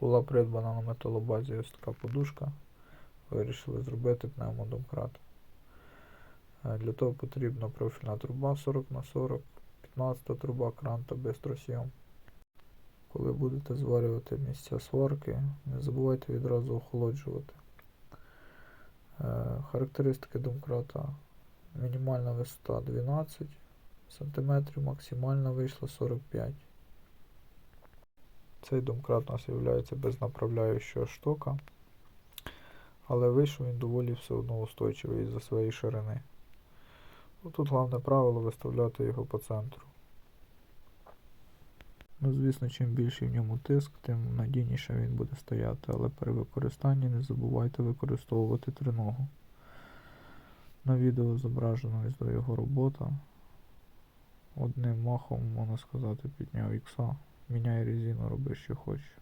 Була придбана на металобазі ось така подушка. Вирішили зробити пневмодомкрат. Е, Для того потрібна профільна труба 40 на 40, 15 труба, кран та бистросйом. Коли будете зварювати місця сварки, не забувайте відразу охолоджувати. Е, Характеристики домкрата. Мінімальна висота 12 см, максимальна вийшла 45 Цей домкрат у нас є без направляючого штока, але вийшов він доволі все одно устойчивий за своєї ширини. Ну, Тут головне правило виставляти його по центру. Ну, звісно, чим більший в ньому тиск, тим надійніше він буде стояти, але при використанні не забувайте використовувати триногу. На відео зображена ось його робота. Одним махом, можна сказати, підняв ікса. Міняй резину, роби що хочеш.